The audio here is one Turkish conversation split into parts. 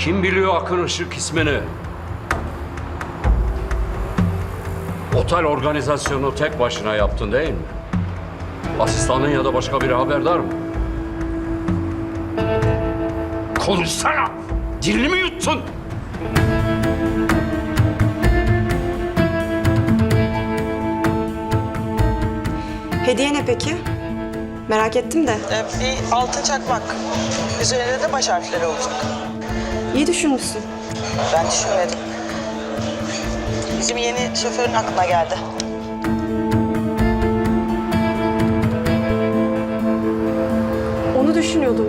Kim biliyor Akın Işık ismini? Otel organizasyonu tek başına yaptın değil mi? Asistanın ya da başka biri haberdar mı? Konuşsana! Dilini mi yuttun? Hediye ne peki? Merak ettim de. Ee, bir altın çakmak. Üzerinde de baş harfleri olacak. İyi düşünmüşsün. Ben düşünmedim. Bizim yeni şoförün aklına geldi. Onu düşünüyordum.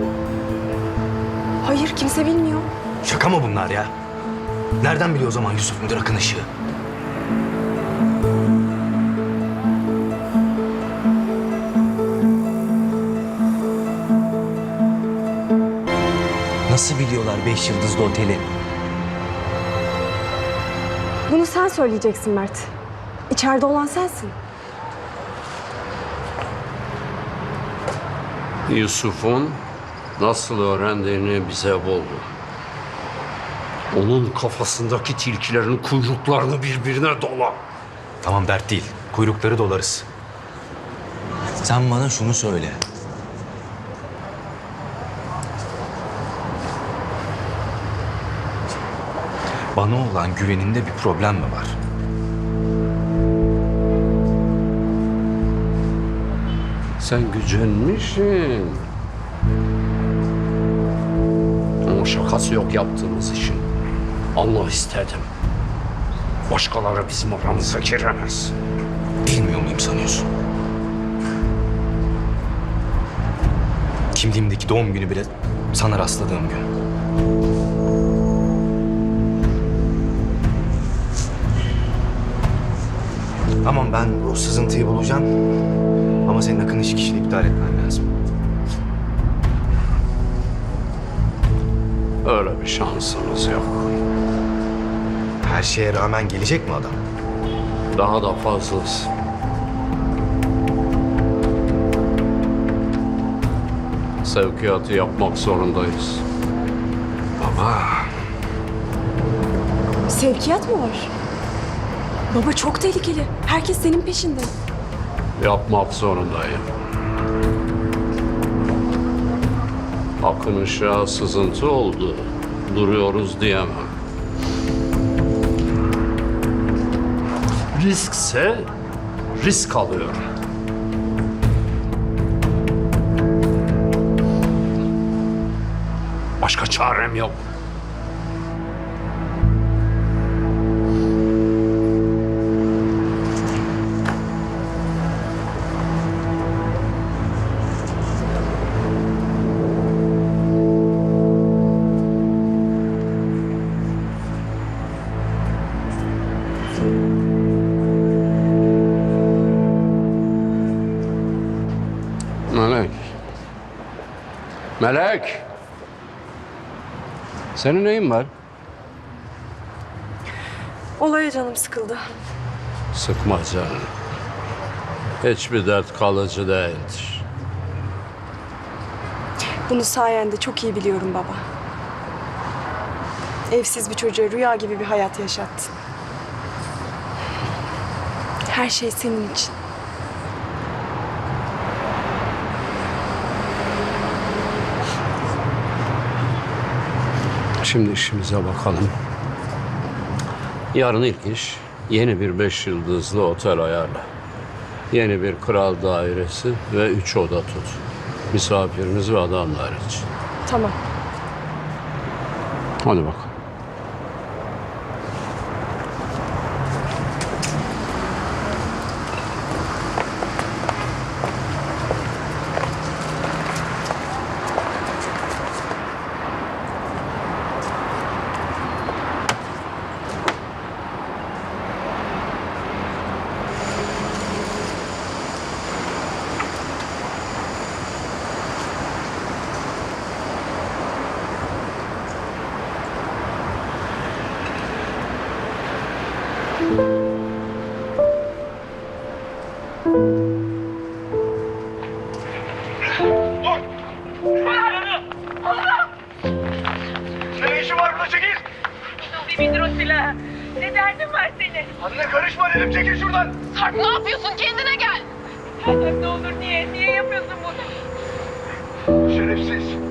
Hayır kimse bilmiyor. Şaka mı bunlar ya? Nereden biliyor o zaman Yusuf Müdür Akın Işığı? Nasıl biliyorlar beş yıldızlı oteli? Bunu sen söyleyeceksin Mert. İçeride olan sensin. Yusuf'un nasıl öğrendiğini bize buldu. Onun kafasındaki tilkilerin kuyruklarını birbirine dola. Tamam dert değil. Kuyrukları dolarız. Sen bana şunu söyle. Bana olan güveninde bir problem mi var? Sen gücenmişsin. Ama şakası yok yaptığımız için. Allah istedim. Başkaları bizim aramıza giremez. Bilmiyor muyum sanıyorsun? Kimliğimdeki doğum günü bile sana rastladığım gün. Ben o sızıntıyı bulacağım. Ama senin akın işi kişini iptal etmen lazım. Öyle bir şansımız yok. Her şeye rağmen gelecek mi adam? Daha da fazlası. Sevkiyatı yapmak zorundayız. Baba. Sevkiyat mı var? Baba çok tehlikeli. Herkes senin peşinde. Yapmak zorundayım. Akın ışığa sızıntı oldu. Duruyoruz diyemem. Riskse risk alıyorum. Başka çarem yok. Melek. Senin neyin var? Olaya canım sıkıldı. Sıkma canını. Hiçbir dert kalıcı değildir. Bunu sayende çok iyi biliyorum baba. Evsiz bir çocuğa rüya gibi bir hayat yaşattın. Her şey senin için. Şimdi işimize bakalım. Yarın ilk iş yeni bir beş yıldızlı otel ayarla. Yeni bir kral dairesi ve üç oda tut. Misafirimiz ve adamlar için. Tamam. Hadi bakalım. Ne işin var burada çekil. Nuri bindir o silahı. Ne derdin var senin? Anne karışma dedim çekil şuradan. Sarp ne yapıyorsun? Kendine gel. Sarp ne olur niye? Niye yapıyorsun bunu? Şerefsiz.